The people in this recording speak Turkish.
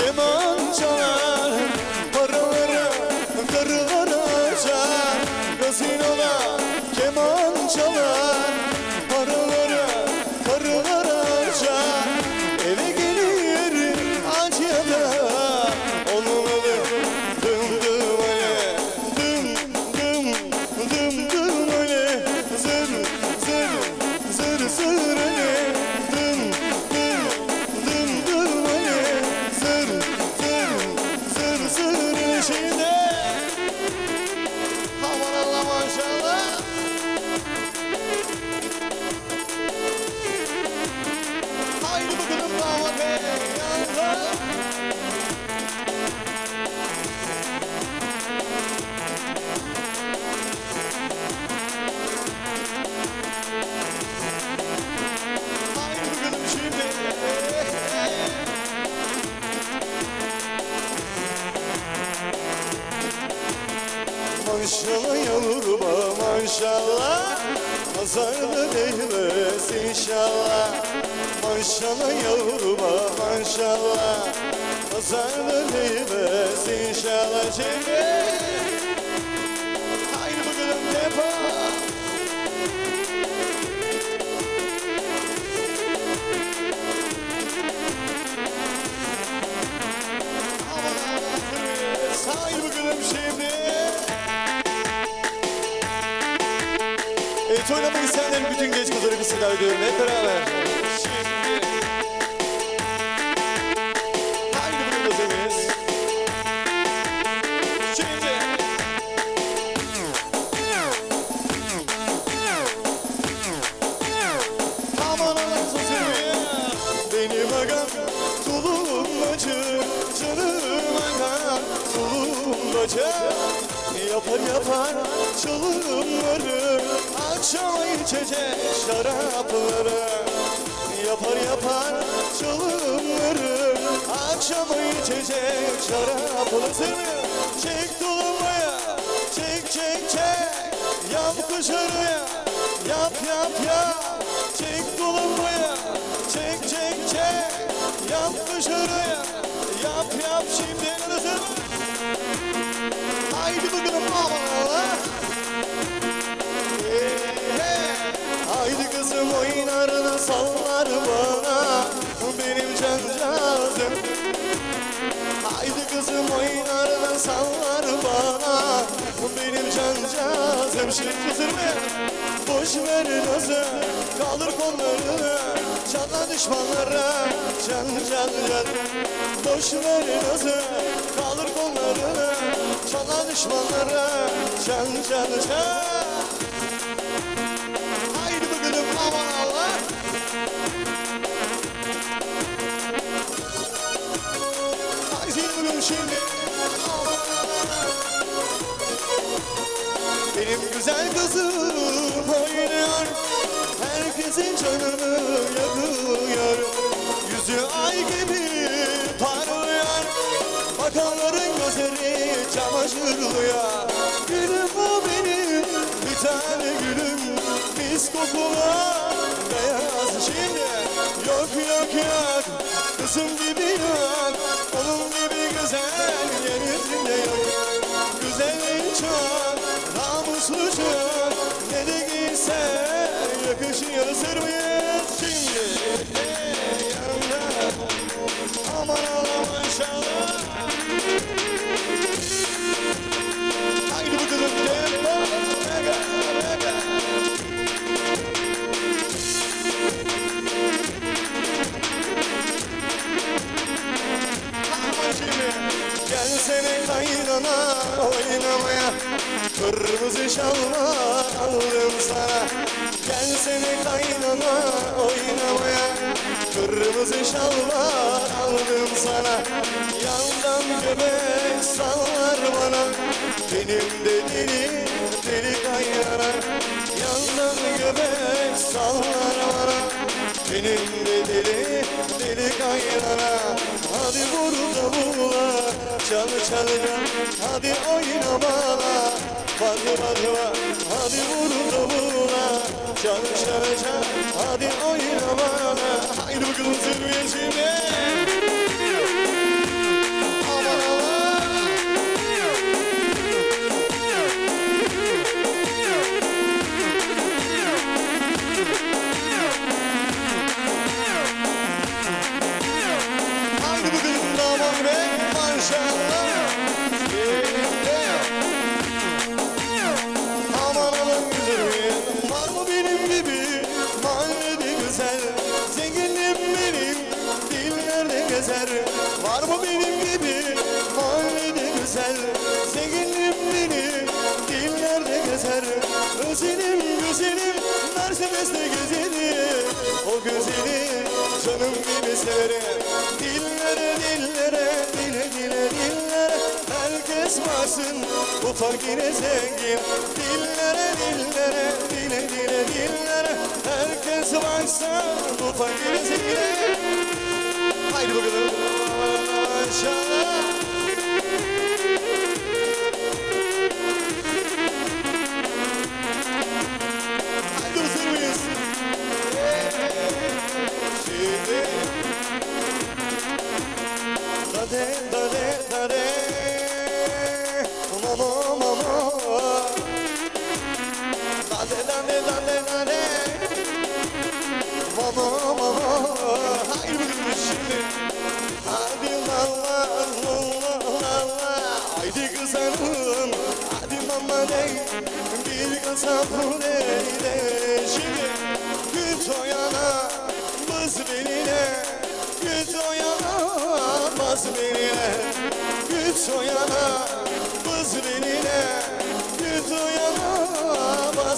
keman çalar Paralara karılar açar Gazinoda keman çalar Haydi bakalım damat Nazarlı değmez inşallah. Maşallah yavruma maşallah. Nazarlı değmez inşallah. Şimdi Evet oynamak isteyenlerin bütün genç kızları bir seda ediyorum hep beraber. Şimdi. Haydi. Şimdi. Aman Allah'ın sözü Benim agam tulumbacı Canım agam Yapar yapar çalımları Akşam içecek şarapları. Yapar yapar çalımları Akşam içecek şarapları. Çek tulumbaya Çek çek çek. Yap kuşarıya Yap yap yap. Çek tulumbaya Çek çek çek. Yap dışarıya Yap yap. Şimdi nasıl Haydi bakalım. Haydi kızım oynarını sallar bana. Benim cancağızım Haydi kızım oynarını sallar bana. Benim cancağızım Şimdi sırmaya Boş ver nazı Kaldır kollarını Canla düşmanlara Can can can. Boş ver nazı Kaldır kollarını Canla düşmanlara Can can can. Haydi bakalım aman Allah. Haydi bakalım şimdi Benim güzel kızım oynuyor. Herkesin canını yakıyor. Yüzü ay gibi parlıyor. Bakanların gözleri çamaşırlıyor. Gülüm bu benim bir tane gülüm. Mis kokulu beyaz şimdi Yok yok yok. Kızım gibi yok Onun gibi güzel yeryüzünde yok. Güzelliğin çok, çok Ne de giyse yakışıyor. Sırmıyor Şalva aldım sana. Gelsene kaynana oynamaya. Kırmızı şalva aldım sana. Yandan göbek sallar bana. Benim de deli deli kaynana. Yandan göbek sallar bana. Benim de deli deli kaynana. Hadi vur davula çal çal Hadi oyna Hadi bakma hadi vur davula Çal çal çal hadi oyna bana. Haydi bakalım seviyesine Haydi bakalım damat be maşallah. Var mı benim gibi? Mahallede güzel? Zenginim benim Dillerde gezer? Özelim güzelim. Mercedes'te gezerim O güzeli Canım gibi severim Dillere dillere Dile dile dillere. Herkes varsın Bu fakire zengin. Dillere dillere Dile dile dillere. Herkes varsa Bu fakire zengin Maşallah tane bir kasa pul eline Şimdi güt o yana bız beline Güt o yana bız beline Güt o yana bız beline Güt o yana